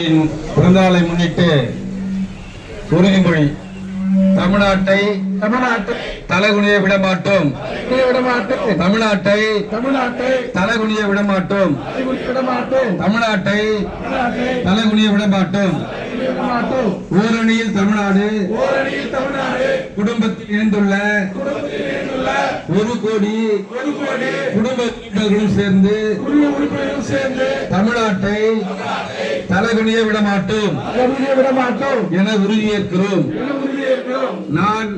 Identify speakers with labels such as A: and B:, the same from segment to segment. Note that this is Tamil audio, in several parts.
A: பிறந்தநாளை முன்னிட்டு உறுதிமொழி தமிழ்நாட்டை
B: தமிழ்நாட்டை
A: தலைகுனிய விடமாட்டோம். தமிழ்நாட்டை
B: தமிழ்நாட்டை
A: தலைகுனிய விடமாட்டோம். தமிழ்நாட்டை தலைகுனிய விடமாட்டோம்.
B: விடமாட்டோம்.
A: ஊரணியில் தமிழ்நாடு
B: ஓரணியில் தமிழ்நாடு
A: குடும்பத்தில் இணைந்துள்ள கோடி குடும்ப உறுப்பினர்களும் சேர்ந்து தமிழ்நாட்டை தலைகுனிய விடமாட்டோம் என உறுதியேற்கிறோம். நான்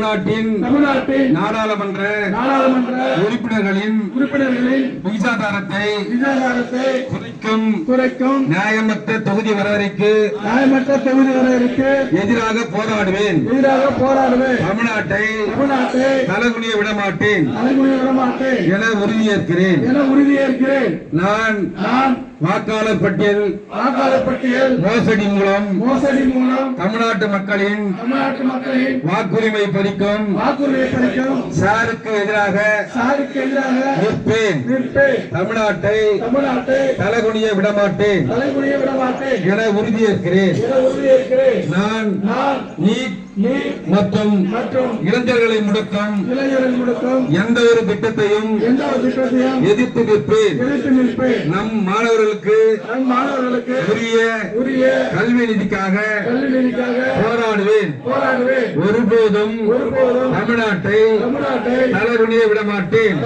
A: தமிழ்நாட்டின்
B: தமிழ்நாட்டின்
A: நாடாளுமன்ற
B: நாடாளுமன்ற
A: உறுப்பினர்களின்
B: உறுப்பினர்களின்
A: விகிதாதாரத்தை
B: விஜயகாரத்தை
A: குறைக்கும்
B: குறைக்கும்
A: நியாயமற்ற தொகுதி வரையறைக்கு
B: நியாயமற்ற தொகுதி வரையறைக்கு
A: எதிராக போராடுவேன்.
B: எதிராக போராடுவேன்.
A: தமிழ்நாட்டை
B: தமிழ்நாட்டை
A: தலைகுனிய விடமாட்டேன்.
B: தலைமுறை விடமாட்டேன்.
A: என உறுதியேற்கிறேன்.
B: என உறுதியேற்கிறேன்.
A: நான்
B: நான்
A: வாக்காளர் பட்டியல்
B: வாக்காளர் பட்டியல்
A: மோசடி மூலம்
B: மோசடி மூலம்
A: தமிழ்நாட்டு மக்களின்
B: தமிழ்நாட்டு மக்களின்
A: வாக்குரிமை பறிக்கும்
B: வாக்குறுதியை பறிக்கும்
A: சாருக்கு எதிராக
B: சாதிக்கு எதிராக
A: நிற்பேன்.
B: நிற்பேன்.
A: தமிழ்நாட்டை
B: தமிழ்நாட்டை
A: தலைகுனிய விடமாட்டேன்.
B: தலைமுறையை விடமாட்டேன்.
A: என உறுதியேற்கிறேன். நான்
B: நான்
A: நீட் மற்றும்
B: மற்றும்
A: இளைஞர்களை முடக்கும்
B: இளைஞர்கள் முடக்கும்
A: எந்த ஒரு திட்டத்தையும்
B: எந்த ஒரு திட்டத்தையும்
A: எதிர்த்து நிற்பேன்.
B: எதிர்த்து நிற்பேன்.
A: நம் மாணவர்களுக்கு
B: நம் மாணவர்களுக்கு
A: உரிய
B: உரிய
A: கல்வி நிதிக்காக
B: கல்வி நீதிக்காக
A: போராடுவேன்.
B: போராடுவேன்.
A: ஒருபோதும்
B: ஒருபோதும்
A: தமிழ்நாட்டை
B: தமிழ்நாட்டை
A: தலைகுனிய விடமாட்டேன்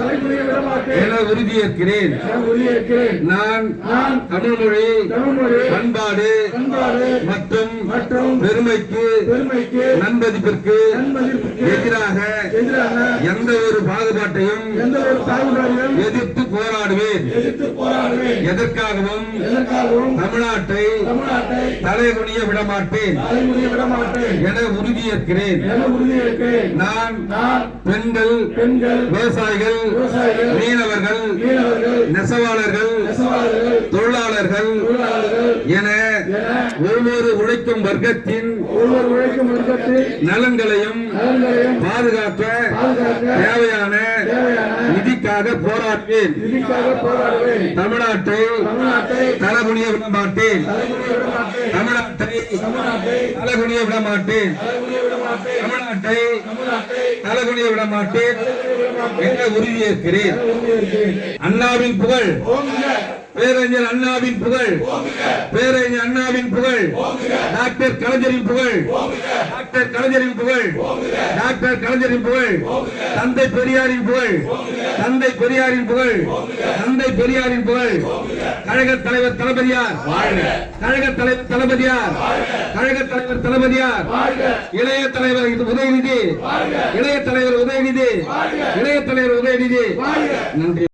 A: என உறுதியேற்கிறேன்.
B: என உறுதியேற்கிறேன்.
A: நான்
B: நான்
A: தமிழ் மொழி
B: தமிழ்மொழி
A: பண்பாடு
B: பண்பாடு
A: மற்றும்
B: மற்றும்
A: பெருமைக்கு
B: பெருமைக்கு நன்மதிப்புக்கு
A: எதிராக எந்த ஒரு பாகுபாட்டையும் எதிர்த்து போராடுவேன். எதற்காகவும் தமிழ்நாட்டை தலைகுனிய விடமாட்டேன். என உறுதியேற்கிறேன் நான் பெண்கள்
B: பெண்கள்
A: விவசாயிகள் மீனவர்கள் நெசவாளர்கள் தொழிலாளர்கள் என ஒவ்வொரு உழைக்கும் வர்க்கத்தின்
B: ஒவ்வொரு உழைக்கும் வர்க்கத்தில்
A: நலன்களையும் பாதுகாக்க தேவையான நிதிக்காக போராடுவேன்.
B: போராடுவேன்.
A: தமிழ்நாட்டை தலைகுனிய விட மாட்டேன். தமிழ்நாட்டை தலைகுனிய விட மாட்டேன். தமிழ்நாட்டை தலைகுனிய விட மாட்டேன் என்ற உறுதியேற்கிறேன். அண்ணாவின் புகழ். பேரறிஞர் அண்ணாவின் புகழ். பேரறிஞர் அண்ணாவின் புகழ். டாக்டர் கலைஞரின் புகழ். டாக்டர் கலைஞரின் புகழ். டாக்டர் கலைஞரின் புகழ். தந்தை பெரியாரின் புகழ். தந்தை பெரியாரின் புகழ். தந்தை பெரியாரின் புகழ். கழக தலைவர் தளபதியார். கழக தலைவர் தளபதியார். கழக தலைவர் தளபதியார். இளைய தலைவர் இது உதயநிதி. இளைய தலைவர் உதயநிதி. இளைய தலைவர் உதயநிதி. நன்றி.